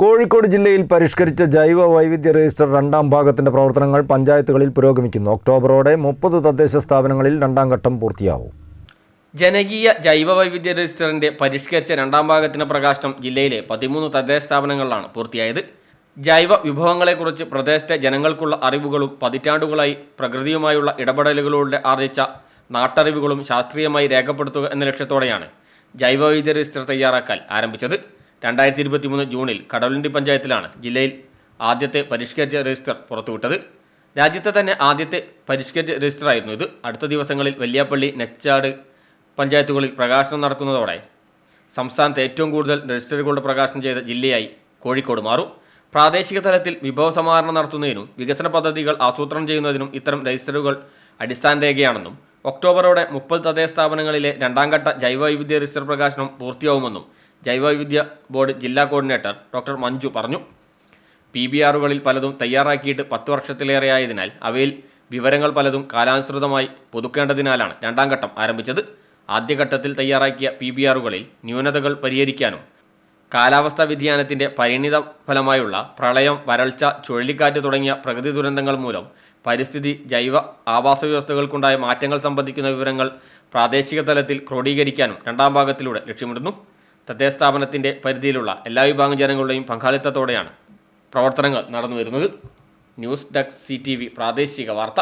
കോഴിക്കോട് ജില്ലയിൽ പരിഷ്കരിച്ച ജൈവ വൈവിധ്യ രജിസ്റ്റർ രണ്ടാം ഭാഗത്തിന്റെ പ്രവർത്തനങ്ങൾ പഞ്ചായത്തുകളിൽ പുരോഗമിക്കുന്നു. ഒക്ടോബറോടെ മുപ്പത് തദ്ദേശ സ്ഥാപനങ്ങളിൽ രണ്ടാം ഘട്ടം പൂർത്തിയാവും. ജനകീയ ജൈവ വൈവിധ്യ രജിസ്റ്ററിന്റെ പരിഷ്കരിച്ച രണ്ടാം ഭാഗത്തിന്റെ പ്രകാശനം ജില്ലയിലെ പതിമൂന്ന് തദ്ദേശ സ്ഥാപനങ്ങളിലാണ് പൂർത്തിയായത്. ജൈവ വിഭവങ്ങളെക്കുറിച്ച് പ്രദേശത്തെ ജനങ്ങൾക്കുള്ള അറിവുകളും പതിറ്റാണ്ടുകളായി പ്രകൃതിയുമായുള്ള ഇടപെടലുകളിലൂടെ ആർജിച്ച നാട്ടറിവുകളും ശാസ്ത്രീയമായി രേഖപ്പെടുത്തുക എന്ന ലക്ഷ്യത്തോടെയാണ് ജൈവ വൈവിധ്യ രജിസ്റ്റർ തയ്യാറാക്കാൻ ആരംഭിച്ചത്. രണ്ടായിരത്തി ഇരുപത്തി മൂന്ന് ജൂണിൽ കടവലണ്ടി പഞ്ചായത്തിലാണ് ജില്ലയിൽ ആദ്യത്തെ പരിഷ്കരിച്ച രജിസ്റ്റർ പുറത്തുവിട്ടത്. രാജ്യത്തെ തന്നെ ആദ്യത്തെ പരിഷ്കരിച്ച രജിസ്റ്റർ ആയിരുന്നു ഇത്. അടുത്ത ദിവസങ്ങളിൽ വലിയപ്പള്ളി നെച്ചാട് പഞ്ചായത്തുകളിൽ പ്രകാശനം നടക്കുന്നതോടെ സംസ്ഥാനത്ത് ഏറ്റവും കൂടുതൽ രജിസ്റ്ററുകളുടെ പ്രകാശനം ചെയ്ത ജില്ലയായി കോഴിക്കോട് മാറും. പ്രാദേശിക തലത്തിൽ വിഭവ സമാഹരണം നടത്തുന്നതിനും വികസന പദ്ധതികൾ ആസൂത്രണം ചെയ്യുന്നതിനും ഇത്തരം രജിസ്റ്ററുകൾ അടിസ്ഥാന രേഖയാണെന്നും ഒക്ടോബറോടെ മുപ്പത് തദ്ദേശ സ്ഥാപനങ്ങളിലെ രണ്ടാം ഘട്ട ജൈവ വൈവിധ്യ രജിസ്റ്റർ പ്രകാശനം പൂർത്തിയാവുമെന്നും ജൈവ വൈവിധ്യ ബോർഡ് ജില്ലാ കോർഡിനേറ്റർ ഡോക്ടർ മഞ്ജു പറഞ്ഞു. പി ബി ആറുകളിൽ പലതും തയ്യാറാക്കിയിട്ട് പത്ത് വർഷത്തിലേറെയായതിനാൽ അവയിൽ വിവരങ്ങൾ പലതും കാലാനുസൃതമായി പുതുക്കേണ്ടതിനാലാണ് രണ്ടാം ഘട്ടം ആരംഭിച്ചത്. ആദ്യഘട്ടത്തിൽ തയ്യാറാക്കിയ പി ബി ആറുകളിൽ ന്യൂനതകൾ പരിഹരിക്കാനും കാലാവസ്ഥാ വ്യതിയാനത്തിന്റെ പരിണിത ഫലമായുള്ള പ്രളയം വരൾച്ച ചുഴലിക്കാറ്റ് തുടങ്ങിയ പ്രകൃതി ദുരന്തങ്ങൾ മൂലം പരിസ്ഥിതി ജൈവ ആവാസ വ്യവസ്ഥകൾക്കുണ്ടായ മാറ്റങ്ങൾ സംബന്ധിക്കുന്ന വിവരങ്ങൾ പ്രാദേശിക തലത്തിൽ ക്രോഡീകരിക്കാനും രണ്ടാം ഭാഗത്തിലൂടെ ലക്ഷ്യമിടുന്നു. തദ്ദേശ പരിധിയിലുള്ള എല്ലാ വിഭാഗം ജനങ്ങളുടെയും പങ്കാളിത്തത്തോടെയാണ് പ്രവർത്തനങ്ങൾ നടന്നു വരുന്നത് ന്യൂസ് ഡെസ്ക് സി പ്രാദേശിക വാർത്ത.